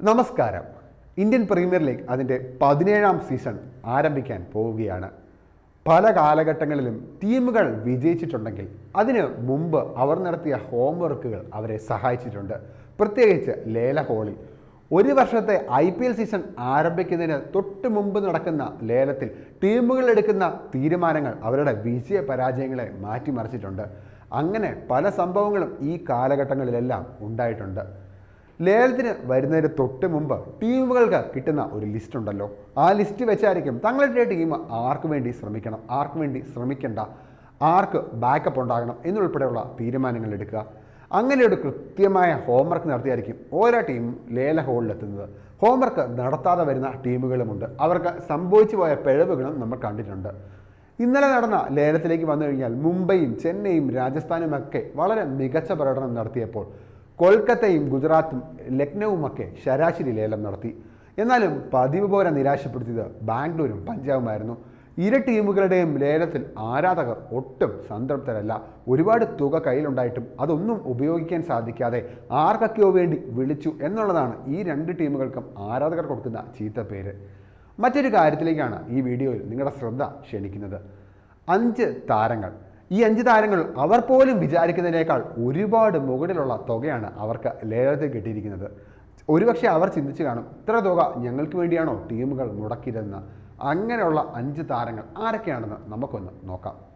നമസ്കാരം. Indian premier league അതിന്റെ പതിനേഴാം സീസൺ ആരംഭിക്കാൻ പോവുകയാണ്. പല കാലഘട്ടങ്ങളിലും ടീമുകൾ വിജയിച്ചിട്ടുണ്ടെങ്കിൽ അതിന് മുമ്പ് അവർ നടത്തിയ ഹോം വർക്കുകൾ അവരെ സഹായിച്ചിട്ടുണ്ട്. പ്രത്യേകിച്ച് ലേല ഹോളിൽ. ഒരു വർഷത്തെ ഐ പി എൽ സീസൺ ആരംഭിക്കുന്നതിന് തൊട്ട് മുമ്പ് നടക്കുന്ന ലേലത്തിൽ ടീമുകൾ എടുക്കുന്ന തീരുമാനങ്ങൾ അവരുടെ വിജയ പരാജയങ്ങളെ മാറ്റിമറിച്ചിട്ടുണ്ട്. അങ്ങനെ പല സംഭവങ്ങളും ഈ കാലഘട്ടങ്ങളിലെല്ലാം ഉണ്ടായിട്ടുണ്ട്. ലേലത്തിന് വരുന്നതിന് തൊട്ട് മുമ്പ് ടീമുകൾക്ക് കിട്ടുന്ന ഒരു ലിസ്റ്റ് ഉണ്ടല്ലോ. ആ ലിസ്റ്റ് വെച്ചായിരിക്കും തങ്ങളുടെ ടീം ആർക്ക് വേണ്ടി ശ്രമിക്കണം ആർക്ക് വേണ്ടി ശ്രമിക്കേണ്ട ആർക്ക് ബാക്കപ്പ് ഉണ്ടാകണം എന്നുൾപ്പെടെയുള്ള തീരുമാനങ്ങൾ എടുക്കുക. അങ്ങനെ ഒരു കൃത്യമായ ഹോംവർക്ക് നടത്തിയായിരിക്കും ഓരോ ടീമും ലേല ഹോളിലെത്തുന്നത് ഹോംവർക്ക് നടത്താതെ വരുന്ന ടീമുകളുമുണ്ട്. അവർക്ക് സംഭവിച്ചു പോയ പിഴവുകളും നമ്മൾ കണ്ടിട്ടുണ്ട്. ഇന്നലെ നടന്ന ലേലത്തിലേക്ക് വന്നു കഴിഞ്ഞാൽ മുംബൈയും ചെന്നൈയും രാജസ്ഥാനും ഒക്കെ വളരെ മികച്ച പ്രകടനം നടത്തിയപ്പോൾ കൊൽക്കത്തയും ഗുജറാത്തും ലക്നൌവുമൊക്കെ ശരാശരി ലേലം നടത്തി. എന്നാലും പതിവ് പോലെ നിരാശപ്പെടുത്തിയത് ബാംഗ്ലൂരും പഞ്ചാബുമായിരുന്നു. ഇര ടീമുകളുടെയും ലേലത്തിൽ ആരാധകർ ഒട്ടും സംതൃപ്തരല്ല. ഒരുപാട് തുക കയ്യിലുണ്ടായിട്ടും അതൊന്നും ഉപയോഗിക്കാൻ സാധിക്കാതെ ആർക്കൊക്കെയോ വേണ്ടി വിളിച്ചു എന്നുള്ളതാണ് ഈ രണ്ട് ടീമുകൾക്കും ആരാധകർ കൊടുക്കുന്ന ചീത്ത പേര്. മറ്റൊരു കാര്യത്തിലേക്കാണ് ഈ വീഡിയോയിൽ നിങ്ങളുടെ ശ്രദ്ധ ക്ഷണിക്കുന്നത്. അഞ്ച് താരങ്ങൾ. ഈ അഞ്ച് താരങ്ങൾ അവർ പോലും വിചാരിക്കുന്നതിനേക്കാൾ ഒരുപാട് മുകളിലുള്ള തുകയാണ് അവർക്ക് ലേലത്തിൽ കിട്ടിയിരിക്കുന്നത്. ഒരുപക്ഷെ അവർ ചിന്തിച്ചു കാണും ഇത്ര തുക ഞങ്ങൾക്ക് വേണ്ടിയാണോ ടീമുകൾ മുടക്കിയതെന്ന്. അങ്ങനെയുള്ള അഞ്ച് താരങ്ങൾ ആരൊക്കെയാണെന്ന് നമുക്കൊന്ന് നോക്കാം.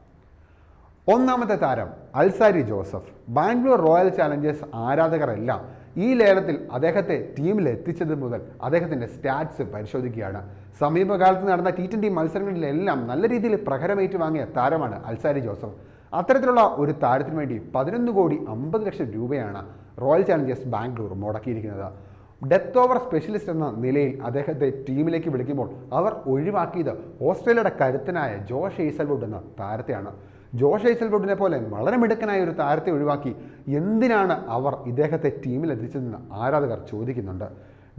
ഒന്നാമത്തെ താരം Alzarri Joseph. Bangalore royal challengers ആരാധകരെല്ലാം ഈ ലേലത്തിൽ അദ്ദേഹത്തെ ടീമിൽ എത്തിച്ചത് മുതൽ അദ്ദേഹത്തിന്റെ സ്റ്റാറ്റ്സ് പരിശോധിക്കുകയാണ്. സമീപകാലത്ത് നടന്ന ടി ട്വന്റി മത്സരങ്ങളിലെല്ലാം നല്ല രീതിയിൽ പ്രഹരമേറ്റ് വാങ്ങിയ താരമാണ് അൽസാരി ജോസഫ്. അത്തരത്തിലുള്ള ഒരു താരത്തിന് വേണ്ടി പതിനൊന്ന് കോടി അമ്പത് ലക്ഷം രൂപയാണ് റോയൽ ചാലഞ്ചേഴ്സ് ബാംഗ്ലൂർ മുടക്കിയിരിക്കുന്നത്. ഡെത്ത് ഓവർ സ്പെഷ്യലിസ്റ്റ് എന്ന നിലയിൽ അദ്ദേഹത്തെ ടീമിലേക്ക് വിളിക്കുമ്പോൾ അവർ ഒഴിവാക്കിയത് ഓസ്ട്രേലിയയുടെ കരുത്തനായ ജോഷ് ഈസൽവുഡ് എന്ന താരത്തെയാണ്. ജോഷ് ഐസൽവുഡിനെ പോലെ വളരെ മിടുക്കനായ ഒരു താരത്തെ ഒഴിവാക്കി എന്തിനാണ് അവർ ഇദ്ദേഹത്തെ ടീമിൽ എത്തിച്ചതെന്ന് ആരാധകർ ചോദിക്കുന്നുണ്ട്.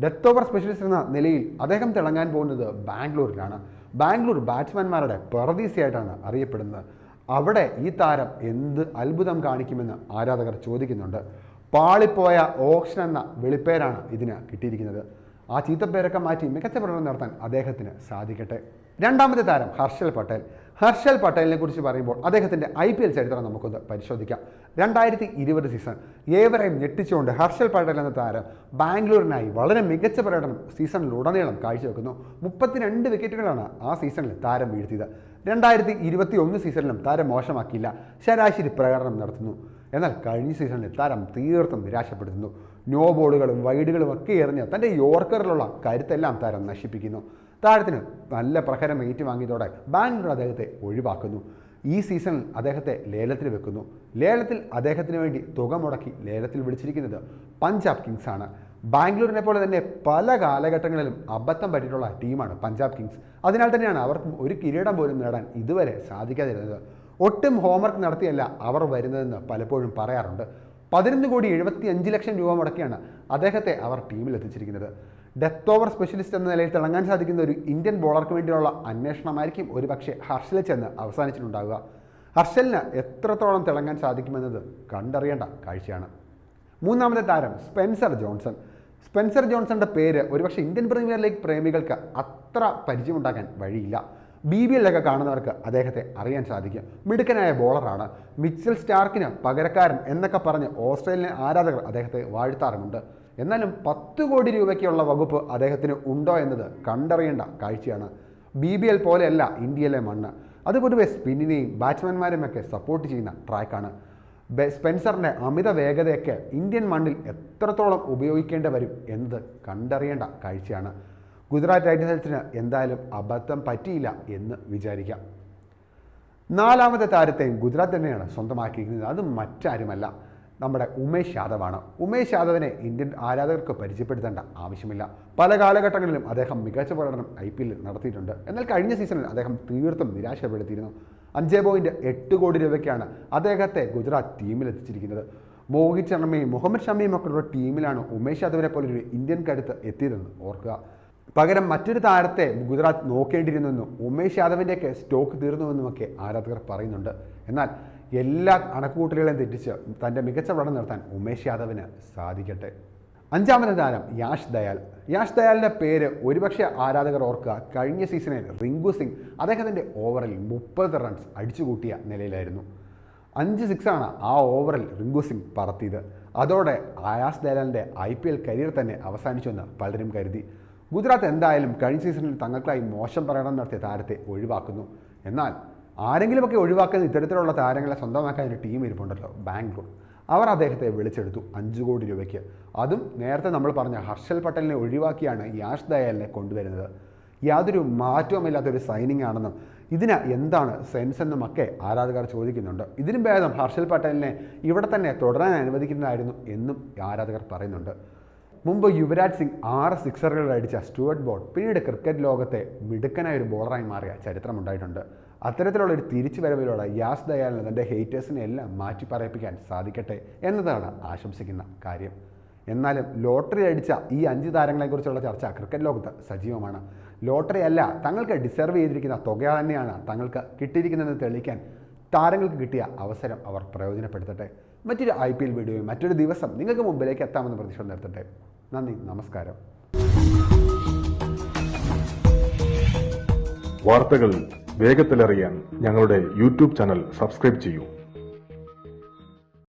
ഡെത്ത് ഓവർ സ്പെഷ്യലിസ്റ്റ് എന്ന നിലയിൽ അദ്ദേഹം തിളങ്ങാൻ പോകുന്നത് ബാംഗ്ലൂരിലാണ്. ബാംഗ്ലൂർ ബാറ്റ്സ്മാൻമാരുടെ പ്രതീസയായിട്ടാണ് അറിയപ്പെടുന്നത്. അവിടെ ഈ താരം എന്ത് അത്ഭുതം കാണിക്കുമെന്ന് ആരാധകർ ചോദിക്കുന്നുണ്ട്. പാളിപ്പോയ ഓക്ഷൻ എന്ന വെളിപ്പേരാണ് ഇതിന് കിട്ടിയിരിക്കുന്നത്. ആ ചീത്തപ്പേരൊക്കെ മാറ്റി മികച്ച പ്രകടനം നടത്താൻ അദ്ദേഹത്തിന് സാധിക്കട്ടെ. രണ്ടാമത്തെ താരം ഹർഷൽ പട്ടേൽ. ഹർഷൽ പട്ടേലിനെ കുറിച്ച് പറയുമ്പോൾ അദ്ദേഹത്തിന്റെ ഐ പി എൽ ചരിത്രം നമുക്കൊന്ന് പരിശോധിക്കാം. രണ്ടായിരത്തി ഇരുപത് സീസൺ ഏവരെയും ഞെട്ടിച്ചുകൊണ്ട് ഹർഷൽ പട്ടേൽ എന്ന താരം ബാംഗ്ലൂരിനായി വളരെ മികച്ച പ്രകടനം സീസണിലുടനീളം കാഴ്ചവെക്കുന്നു. മുപ്പത്തിരണ്ട് വിക്കറ്റുകളാണ് ആ സീസണിൽ താരം വീഴ്ത്തിയത്. രണ്ടായിരത്തി ഇരുപത്തി ഒന്ന് സീസണിലും താരം മോശമാക്കിയില്ല. ശരാശരി പ്രകടനം നടത്തുന്നു. എന്നാൽ കഴിഞ്ഞ സീസണിൽ താരം തീർത്തും നിരാശപ്പെടുത്തുന്നു. നോ ബോളുകളും വൈഡുകളും ഒക്കെ എറിഞ്ഞ് തന്റെ യോർക്കറിലുള്ള കരുത്തെല്ലാം താരം നശിപ്പിക്കുന്നു. താരത്തിന് നല്ല പ്രഹരം ഏറ്റുവാങ്ങിയതോടെ ബാംഗ്ലൂർ അദ്ദേഹത്തെ ഒഴിവാക്കുന്നു. ഈ സീസണിൽ അദ്ദേഹത്തെ ലേലത്തിൽ വെക്കുന്നു. ലേലത്തിൽ അദ്ദേഹത്തിന് വേണ്ടി തുക മുടക്കി ലേലത്തിൽ വിളിച്ചിരിക്കുന്നത് പഞ്ചാബ് കിങ്സ് ആണ്. ബാംഗ്ലൂരിനെ പോലെ തന്നെ പല കാലഘട്ടങ്ങളിലും അബദ്ധം പറ്റിയിട്ടുള്ള ടീമാണ് പഞ്ചാബ് കിങ്സ്. അതിനാൽ തന്നെയാണ് അവർക്കും ഒരു കിരീടം പോലും നേടാൻ ഇതുവരെ സാധിക്കാതിരുന്നത്. ഒട്ടും ഹോംവർക്ക് നടത്തിയല്ല അവർ വരുന്നതെന്ന് പലപ്പോഴും പറയാറുണ്ട്. പതിനൊന്ന് കോടി എഴുപത്തി അഞ്ച് ലക്ഷം രൂപ മുടക്കിയാണ് അദ്ദേഹത്തെ അവർ ടീമിൽ എത്തിച്ചിരിക്കുന്നത്. ഡെത്ത് ഓവർ സ്പെഷ്യലിസ്റ്റ് എന്ന നിലയിൽ തിളങ്ങാൻ സാധിക്കുന്ന ഒരു ഇന്ത്യൻ ബോളർക്ക് വേണ്ടിയുള്ള അന്വേഷണമായിരിക്കും ഒരു പക്ഷേ ഹർഷലിൽ ചെന്ന് അവസാനിച്ചിട്ടുണ്ടാവുക. ഹർഷലിന് എത്രത്തോളം തിളങ്ങാൻ സാധിക്കുമെന്നത് കണ്ടറിയേണ്ട കാഴ്ചയാണ്. മൂന്നാമത്തെ താരം സ്പെൻസർ ജോൺസൺ. സ്പെൻസർ ജോൺസന്റെ പേര് ഒരുപക്ഷെ ഇന്ത്യൻ പ്രീമിയർ ലീഗ് പ്രേമികൾക്ക് അത്ര പരിചയമുണ്ടാക്കാൻ വഴിയില്ല. ബി ബി എല്ലൊക്കെ കാണുന്നവർക്ക് അദ്ദേഹത്തെ അറിയാൻ സാധിക്കും. മിടുക്കനായ ബോളറാണ്. മിച്ചൽ സ്റ്റാർക്കിന് പകരക്കാരൻ എന്നൊക്കെ പറഞ്ഞ് ഓസ്ട്രേലിയൻ ആരാധകർ അദ്ദേഹത്തെ വാഴ്ത്താറുമുണ്ട്. എന്നാലും പത്ത് കോടി രൂപയ്ക്കുള്ള വകുപ്പ് അദ്ദേഹത്തിന് ഉണ്ടോ എന്നത് കണ്ടറിയേണ്ട കാഴ്ചയാണ്. ബി ബി എൽ പോലെയല്ല ഇന്ത്യയിലെ മണ്ണ്. അത് പൊതുവെ സ്പിന്നിനെയും ബാറ്റ്സ്മാൻമാരെയും ഒക്കെ സപ്പോർട്ട് ചെയ്യുന്ന ട്രാക്കാണ്. സ്പെൻസറിന്റെ അമിത വേഗതയൊക്കെ ഇന്ത്യൻ മണ്ണിൽ എത്രത്തോളം ഉപയോഗിക്കേണ്ടി വരും എന്നത് കണ്ടറിയേണ്ട കാഴ്ചയാണ്. ഗുജറാത്ത് ടൈറ്റൻസിന് എന്തായാലും അബദ്ധം പറ്റിയില്ല എന്ന് വിചാരിക്കാം. നാലാമത്തെ താരത്തെയും ഗുജറാത്ത് തന്നെയാണ് സ്വന്തമാക്കിയിരിക്കുന്നത്. അത് മറ്റാരുമല്ല. നമ്മുടെ ഉമേഷ് യാദവാണ്. ഉമേഷ് യാദവിനെ ഇന്ത്യൻ ആരാധകർക്ക് പരിചയപ്പെടുത്തേണ്ട ആവശ്യമില്ല. പല കാലഘട്ടങ്ങളിലും അദ്ദേഹം മികച്ച പ്രകടനം ഐ പി എല്ലിൽ നടത്തിയിട്ടുണ്ട്. എന്നാൽ കഴിഞ്ഞ സീസണിൽ അദ്ദേഹം തീർത്തും നിരാശപ്പെടുത്തിയിരുന്നു. അഞ്ച് പോയിന്റ് എട്ട് കോടി രൂപയ്ക്കാണ് അദ്ദേഹത്തെ ഗുജറാത്ത് ടീമിലെത്തിച്ചിരിക്കുന്നത് മോഹിത് ശർമ്മയും മുഹമ്മദ് ഷമിയും ഒക്കെ ഉള്ള ടീമിലാണ് ഉമേഷ് യാദവിനെ പോലൊരു ഇന്ത്യൻ കരുത്ത് എത്തിയതെന്ന് ഓർക്കുക. പകരം മറ്റൊരു താരത്തെ ഗുജറാത്ത് നോക്കേണ്ടിയിരുന്നെന്നും ഉമേഷ് യാദവിന്റെയൊക്കെ സ്റ്റോക്ക് തീർന്നുവെന്നുമൊക്കെ ആരാധകർ പറയുന്നുണ്ട്. എന്നാൽ എല്ലാ കണക്കുകൂട്ടലുകളെയും തെറ്റിച്ച് തന്റെ മികച്ച പ്രകടനം നടത്താൻ ഉമേഷ് യാദവിന് സാധിക്കട്ടെ. അഞ്ചാമത്തെ താരം യാഷ് ദയാൽ. യാഷ് ദയാലിന്റെ പേര് ഒരുപക്ഷെ ആരാധകർ ഓർക്കുക കഴിഞ്ഞ സീസണിൽ റിങ്കു സിംഗ് അദ്ദേഹത്തിന്റെ ഓവറിൽ മുപ്പത് റൺസ് അടിച്ചുകൂട്ടിയ നിലയിലായിരുന്നു. അഞ്ച് സിക്സാണ് ആ ഓവറിൽ റിങ്കു സിംഗ് പറത്തിയത്. അതോടെ ആയാസ് ദയാലിന്റെ ഐ പി എൽ കരിയർ തന്നെ അവസാനിച്ചുവെന്ന് പലരും കരുതി. ഗുജറാത്ത് എന്തായാലും കഴിഞ്ഞ സീസണിൽ തങ്ങൾക്കായി മോശം പ്രകടനം നടത്തിയ താരത്തെ ഒഴിവാക്കുന്നു. എന്നാൽ ആരെങ്കിലുമൊക്കെ ഒഴിവാക്കുന്ന ഇത്തരത്തിലുള്ള താരങ്ങളെ സ്വന്തമാക്കാൻ ഒരു ടീം ഇരിപ്പുണ്ടല്ലോ ബാംഗ്ലൂർ. അവർ അദ്ദേഹത്തെ വിളിച്ചെടുത്തു അഞ്ച് കോടി രൂപയ്ക്ക്. അതും നേരത്തെ നമ്മൾ പറഞ്ഞ ഹർഷൽ പട്ടേലിനെ ഒഴിവാക്കിയാണ് യാഷ് ദയാലിനെ കൊണ്ടുവരുന്നത്. യാതൊരു മാറ്റവുമില്ലാത്തൊരു സൈനിങ് ആണെന്നും ഇതിന് എന്താണ് സെൻസ് എന്നുമൊക്കെ ആരാധകർ ചോദിക്കുന്നുണ്ട്. ഇതിനും ഭേദം ഹർഷൽ പട്ടേലിനെ ഇവിടെ തന്നെ തുടരാൻ അനുവദിക്കുന്നതായിരുന്നു എന്നും ആരാധകർ പറയുന്നുണ്ട്. മുമ്പ് യുവരാജ് സിംഗ് ആറ് സിക്സറുകൾ അടിച്ച സ്റ്റുവർട്ട് ബോൾ പിന്നീട് ക്രിക്കറ്റ് ലോകത്തെ മിടുക്കനായ ഒരു ബോളറായി മാറിയ ചരിത്രമുണ്ടായിട്ടുണ്ട് അത്തരത്തിലുള്ള ഒരു തിരിച്ചു വരവിലൂടെ യാസ് ദയാലിന് തന്റെ ഹേറ്റേഴ്സിനെ എല്ലാം മാറ്റി പറയിപ്പിക്കാൻ സാധിക്കട്ടെ എന്നതാണ് ആശംസിക്കുന്ന കാര്യം. എന്നാലും ലോട്ടറി അടിച്ച ഈ അഞ്ച് താരങ്ങളെക്കുറിച്ചുള്ള ചർച്ച ക്രിക്കറ്റ് ലോകത്ത് സജീവമാണ്. ലോട്ടറി അല്ല തങ്ങൾക്ക് ഡിസർവ് ചെയ്തിരിക്കുന്ന തുക തന്നെയാണ് തങ്ങൾക്ക് കിട്ടിയിരിക്കുന്നതെന്ന് തെളിയിക്കാൻ താരങ്ങൾക്ക് കിട്ടിയ അവസരം അവർ പ്രയോജനപ്പെടുത്തട്ടെ. മറ്റൊരു ഐ പി എൽ വീഡിയോയും മറ്റൊരു ദിവസം നിങ്ങൾക്ക് മുമ്പിലേക്ക് എത്താമെന്ന് പ്രതീക്ഷ നിർത്തട്ടെ. നന്ദി നമസ്കാരം. വാർത്തകൾ വേഗത്തിലറിയാൻ ഞങ്ങളുടെ യൂട്യൂബ് ചാനൽ സബ്സ്ക്രൈബ് ചെയ്യൂ.